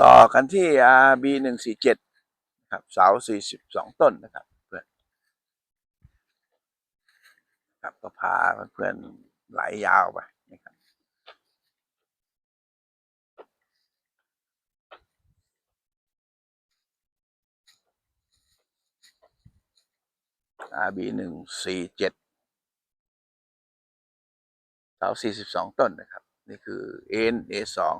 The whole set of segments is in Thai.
ต่อกันที่ RB หนึ่งสี่เจ็ดครับเสาสี่สิบสองต้นนะครับเพื่อนครับก็พาเพื่อนไหลยาวไปนะครับ RB หนึ่งสี่เจ็ดเสาสี่สิบสองต้นนะครับ นี่คือ N A สอง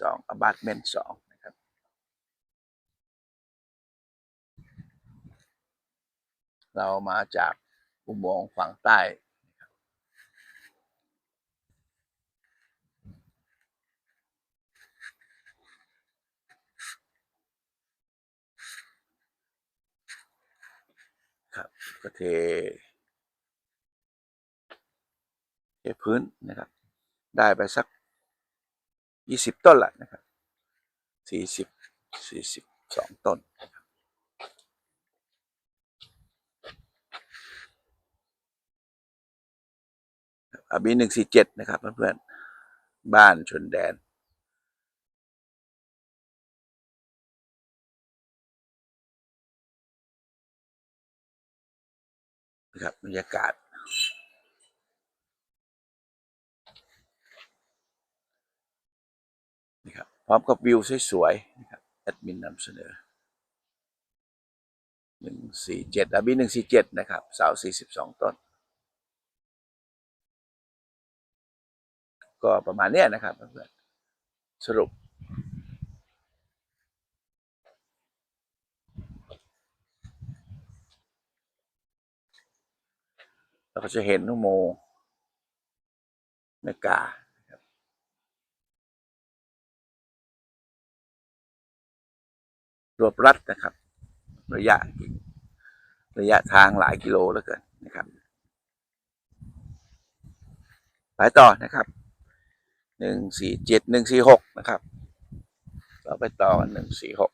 สองอ p าร์ตเมนต์สองนะครับ เรามาจากอุโมงค์ฝั่งใต้ครับครับก็เทเทพื้นนะครับ ได้ไปสัก ยี่สิบต้นละนะครับสี่สิบสี่สิบสองต้นนะครับอาบีหนึ่งสี่เจ็ดนะครับเพื่อนๆบ้านชนแดนนะครับบรรยากาศ นี่ค พร้อมกับวิวสวยๆนะครับแอดมินนำเสนอหนึ่งสี่เจ็ดอาบีหนึ่งสี่เจ็ดนะครับเสาสี่สิบสองต้น ก็ประมาณเนี้ยนะครับเพื่อนสรุป เราก็จะเห็นนุโมเมกา รวบรัดนะครับ ระยะระยะทางหลายกิโลแล้วเกินนะครับไปต่อนะครับหนึ่งสี่เจ็ดหนึ่งสี่หกนะครับเราไปต่อหนึ่งสี่หก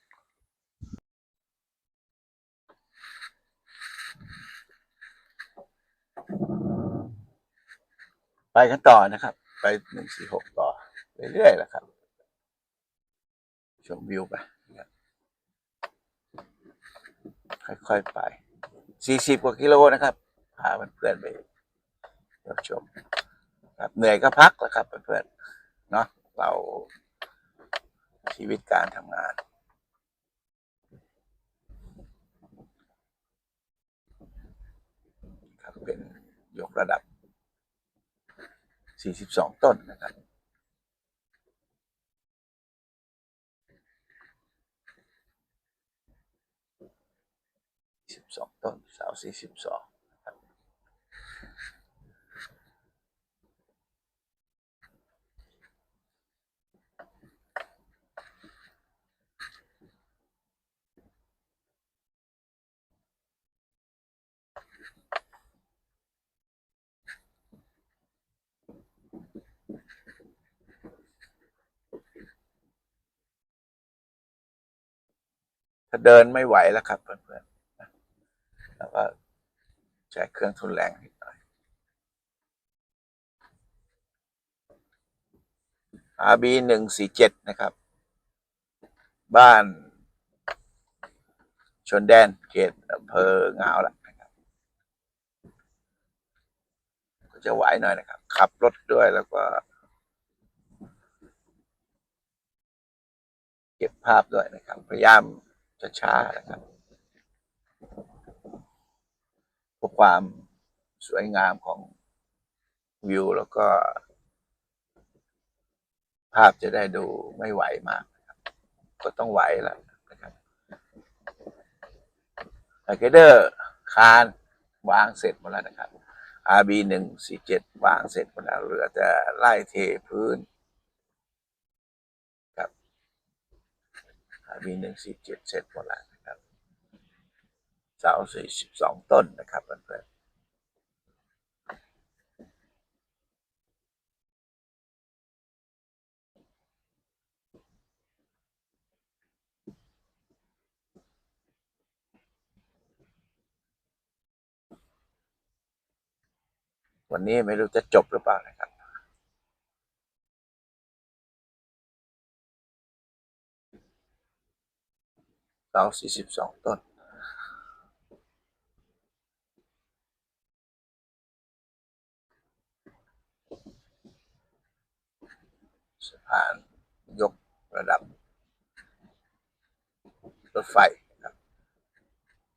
ไปกันต่อนะครับ ไปหนึ่งสี่หกต่อ เรื่อยๆนะครับ ชมวิวไปนะ ค่อยๆไปสี่สิบกว่ากิโลนะครับพาเพื่อนๆไปเที่ยวชมครับเหนื่อยก็พักแหละครับเพื่อนๆเนาะเราชีวิตการทำงาน ครับเป็นยกระดับ 42 ต้นนะครับ 42 ต้นเสา42นะครับถ้าเดินไม่ไหวแล้วครับเพื่อนๆ แล้วก็ใช้เครื่องทุนแรงนิดหน่อย RB หนึ่งสี่เจ็ดนะครับ บ้านชนแดนเขตอำเภองาวละนะครับก็จะไหวหน่อยนะครับ ขับรถด้วยแล้วก็ เก็บภาพด้วยนะครับ พยายามช้าๆนะครับ ความสวยงามของวิว แล้วก็ ภาพจะได้ดูไม่ไหวมากก็ต้องไหวแล้วนะครับไอเกเดอร์คานวางเสร็จหมดแล้วนะครับ RB หนึ่งสี่เจ็ดวางเสร็จหมดแล้วเหลือแต่ไล่เทพื้น RB หนึ่งสี่เจ็ดเสร็จหมดแล้ว เสาสี่สิบสองต้นนะครับเพื่อนวันนี้ไม่รู้จะจบหรือเปล่านะครับ เสาสี่สิบสองต้น สะพานยกระดับรถไฟนะครับ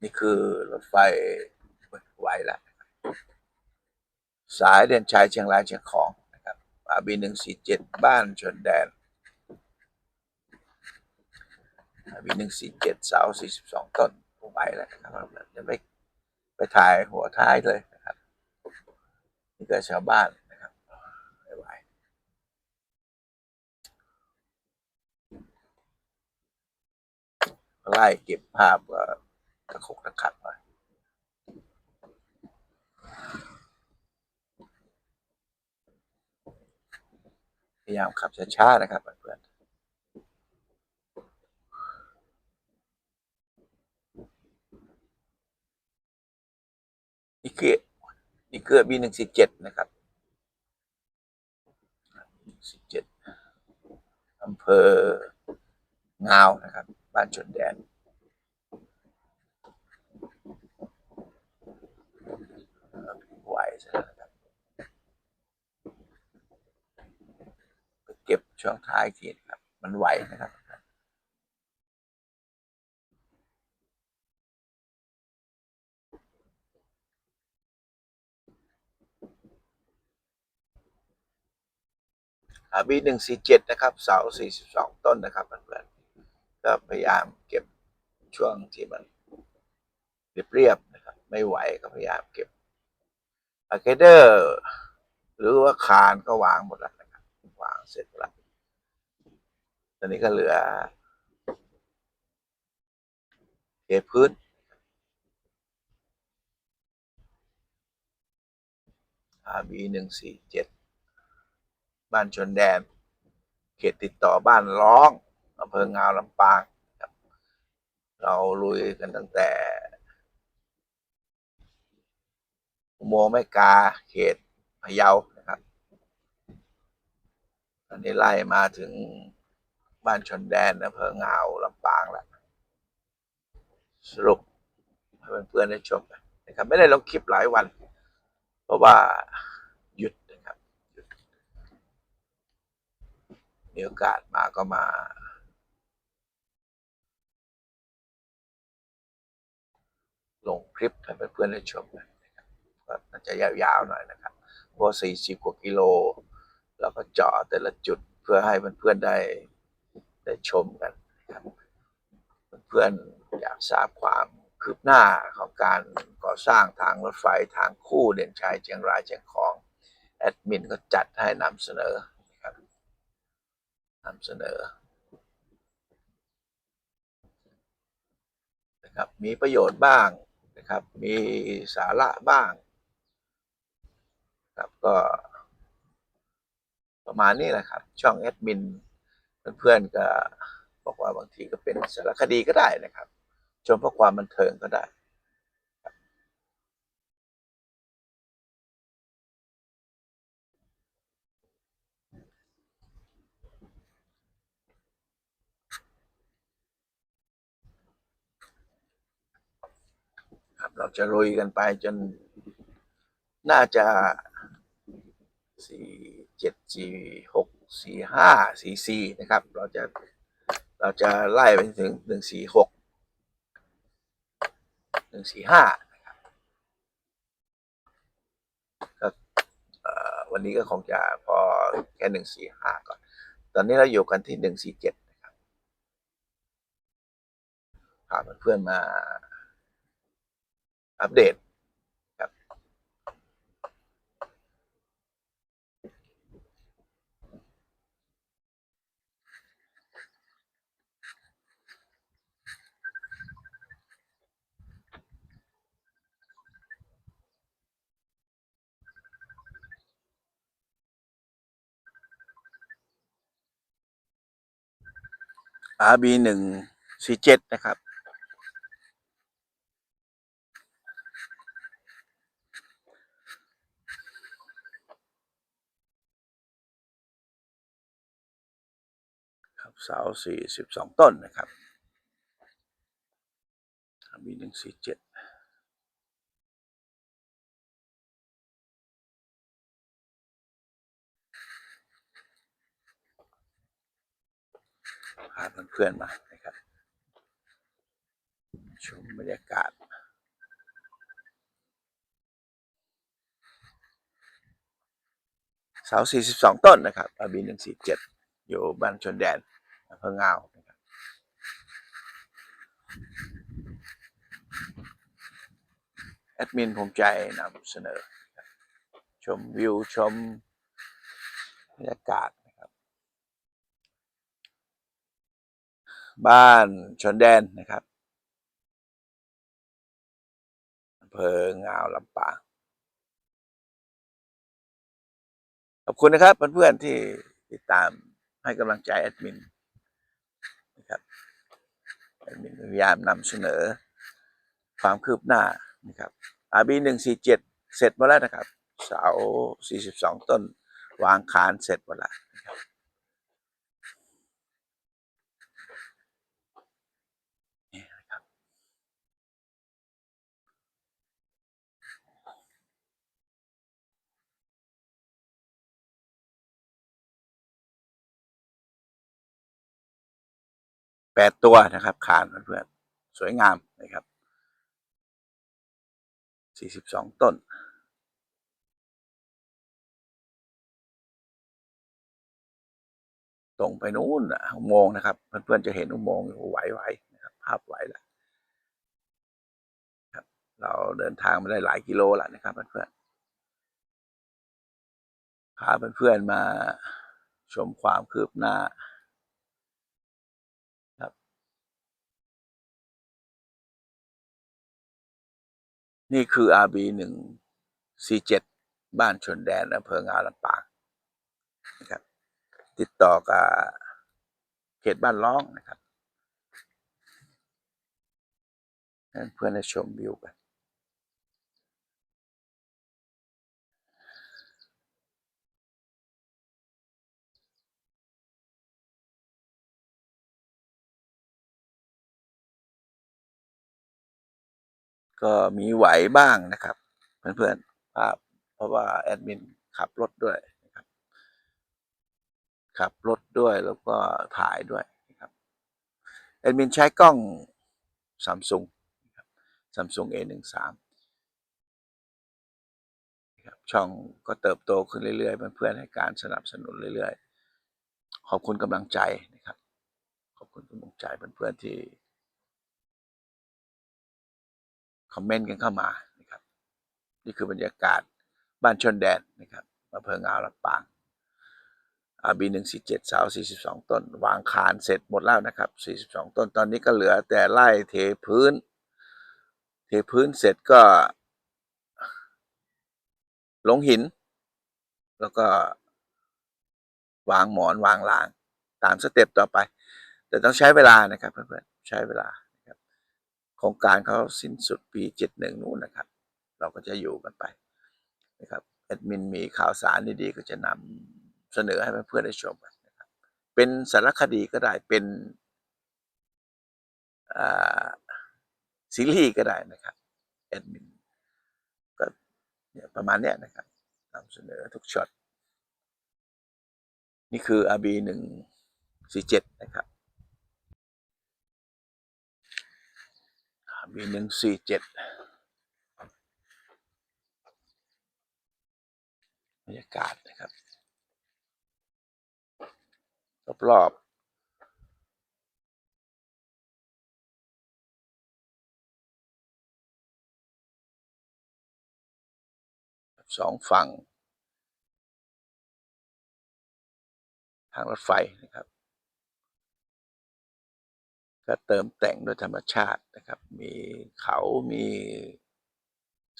นี่คือรถไฟไหวแล้วนะสายเด่นชัยเชียงรายเชียงของนะครับอาบีหนึ่งสี่เจ็ดบ้านชนแดนอาบีหนึ่งสี่เจ็ดเสาสี่สิบสองต้นไหวแล้วนะครับจะไปไปถ่ายหัวท้ายเลยนะครับนี่ก็ชาวบ้านนะครับไม่ไหว ไล่เก็บภาพตะขกตะขัดหน่อยพยายามขับช้าๆนะครับเพื่อนๆนี่คือนี่คือบีหนึ่งสี่เจ็ดนะครับสี่เจ็ดอำเภองาวนะครับ บ้านชนแดน ไหวซะแล้วนะครับเก็บช่วงท้ายทีนะครับ มันไหวนะครับอาบีหนึ่งสี่เจ็ดนะครับ เสาสี่สิบสองต้นนะครับเพื่อนๆ ก็พยายามเก็บช่วงที่มันเรียบๆนะครับ ไม่ไหวก็พยายามเก็บอะเคเดอร์ หรือว่าคานก็วางหมดแล้วนะครับวางเสร็จแล้วตอนนี้ก็เหลือเทพื้นอาบีหนึ่งสี่เจ็ดบ้านชนแดน เขตติดต่อบ้านร้อง อำเภองาวลำปางเราลุยกันตั้งแต่โมงค์แม่กาเขตพะเยานะครับตอนนี้ไล่มาถึงบ้านชนแดนอำเภองาวลำปางแล้วสรุปให้เพื่อนๆได้ชมนนะครับ ไม่ได้ลงคลิปหลายวัน เพราะว่าหยุดนะครับมีโอกาสมาก็มา ลงคลิปให้เพื่อนๆได้ชมกันนะครับก็น่าจะยาวๆหน่อยนะครับเพราะ40กว่ากิโล แล้วก็เจาะแต่ละจุดเพื่อให้เพื่อนๆได้ได้ชมกันนะครับเพื่อนๆอยากทราบความคืบหน้าของการก่อสร้างทางรถไฟทางคู่เด่นชัยเชียงรายเชียงของแอดมินก็จัดให้นำเสนอนะครับนำเสนอนะครับมีประโยชน์บ้าง นะครับมีสาระบ้างครับก็ประมาณนี้แหละครับ ช่องแอดมินเพื่อนๆก็บอกว่าบางทีก็เป็นสารคดีก็ได้นะครับ ชมเพราะความบันเทิงก็ได้ เราจะลุยกันไปจนน่าจะสี่เจ็ดสี่หกสี่ห้าสี่สี่นะครับ เราจะเราจะไล่ไปถึงหนึ่งสี่หกหนึ่งสี่ห้านะครับวันนี้ก็คงจะพอแค่หนึ่งสี่ห้าก่อน ตอนนี้เราอยู่กันที่หนึ่งสี่เจ็ดนะครับพาเพื่อนมา อัปเดตครับ RB หนึ่งสี่เจ็ดนะครับ เสาสี่สิบสองต้นนะครับมีหนึ่งสี่เจ็ดพาเพื่อนๆมานะครับ ชมบรรยากาศเสา42 ต้นนะครับอาบี147 อยู่บ้านชนแดน อำเภองาวนะครับแอดมินภูมิใจนำเสนอ ชมวิวชมบรรยากาศนะครับ บ้านชนแดนนะครับอำเภองาวลำปางขอบคุณนะครับเพื่อนๆที่ติดตามให้กำลังใจแอดมิน นะครับมินพยายามนำเสนอความคืบหน้านะครับอาบีหนึ่งสี่เจ็ดเสร็จหมดแล้วนะครับ เสาสี่สิบสองต้นวางคานเสร็จหมดแล้วนะครับนี่นะครับ แปดตัวนะครับ คานเพื่อนสวยงามนะครับสี่สิบสองต้น ตรงไปนู้นอุโมงค์นะครับ เพื่อนๆจะเห็นอุโมงค์อยู่ไหวๆนะครับ ภาพไหวแล้วครับ เราเดินทางมาได้หลายกิโลแล้วนะครับเพื่อนๆพาเพื่อนๆมาชมความคืบหน้าครับ นี่คือ RB หนึ่งสี่เจ็ดบ้านชนแดนอำเภองาลำปางนะครับ ติดต่อกับเขตบ้านร้องนะครับ เพื่อนได้ชมวิวกัน ก็มีไหวบ้างนะครับ เพื่อนๆภาพเพราะว่าแอดมินขับรถด้วยนะครับ ขับรถด้วยแล้วก็ถ่ายด้วยนะครับแอดมินใช้กล้องซัมซุงซัมซุง A หนึ่งสามช่องก็เติบโตขึ้นเรื่อยๆ เพื่อนๆให้การสนับสนุนเรื่อยๆ ขอบคุณกำลังใจนะครับ ขอบคุณกำลังใจเพื่อนๆที่ คอมเมนต์กันเข้ามานะครับ นี่คือบรรยากาศบ้านชนแดนนะครับอำเภองาวลำปางอาบีหนึ่งสี่เจ็ดเสาสี่สิบสองต้น วางคานเสร็จหมดแล้วนะครับสี่สิบสองต้น ตอนนี้ก็เหลือแต่ไล่เทพื้น เทพื้นเสร็จก็ลงหิน แล้วก็วางหมอนวางราง ตามสเต็ปต่อไป แต่ต้องใช้เวลานะครับเพื่อนๆใช้เวลา โครงการเขาสิ้นสุดปีเจ็ดหนึ่งนู้นนะครับ เราก็จะอยู่กันไปนะครับแอดมินมีข่าวสารดีๆก็จะนำเสนอให้เพื่อนๆได้ชมกันนะครับ เป็นสารคดีก็ได้เป็นซีรีส์ก็ได้นะครับแอดมินก็ประมาณเนี้ยนะครับนำเสนอทุกช็อตนี่คือ RB หนึ่งสี่เจ็ดนะครับ มีหนึ่งสี่เจ็ดบรรยากาศนะครับรอบสองฝั่ง ทางรถไฟนะครับ ก็เติมแต่งโดยธรรมชาตินะครับ มีเขามี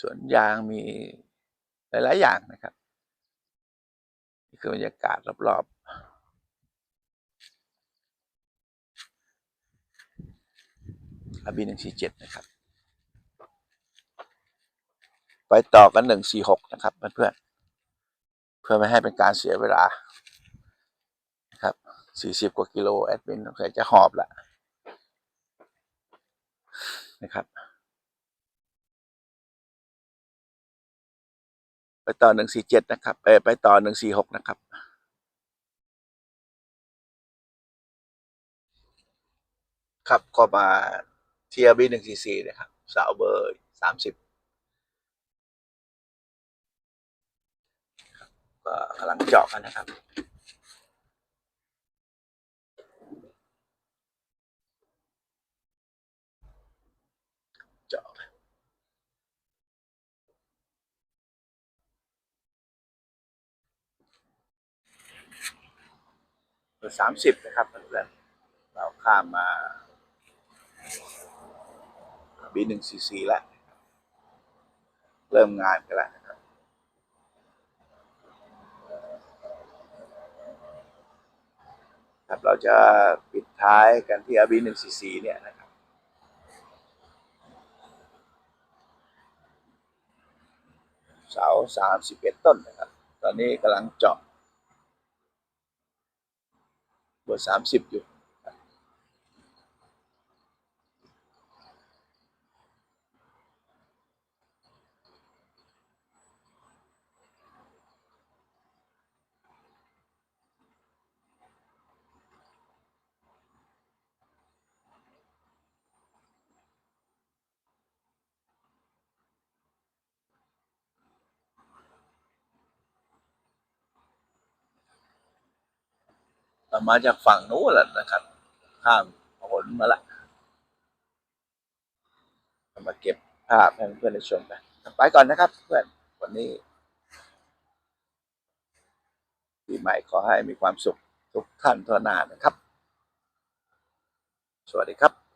สวนยางมีหลาย ๆ อย่างนะครับนี่คือบรรยากาศรอบๆอาบีหนึ่งสี่เจ็ดนะครับ ไปต่อกันหนึ่งสี่หกนะครับเพื่อนๆเพื่อไม่ให้เป็นการเสียเวลานะครับสี่สิบกว่ากิโลแอดมินสงสัยจะหอบละ นะครับ ไปต่อ147นะครับไปไปต่อ146นะครับครับก็มาเทียบีหนึ่นะครับสาวเบอร์30มสิบก็กำลังเจาะกันนะครับ เบอร์สามสิบนะครับเพื่อนๆเราข้ามมาบีหนึ่งสี่สี่แล้ว เริ่มงานกันแล้วนะครับ ครับเราจะปิดท้ายกันที่อาบีหนึ่งสี่สี่เนี่ยนะครับเสาสามสิบเอ็ดต้นนะครับ ตอนนี้กำลังเจาะ เบอร์สามสิบอยู่ มาจากฝั่งนู้นแหละนะครับ ข้ามผลมาละมาเก็บภาพให้เพื่อนๆได้ชมกันไปก่อนนะครับเพื่อนวันนี้ปีใหม่ขอให้มีความสุขทุกท่านทั่วหน้านะครับ สวัสดีครับ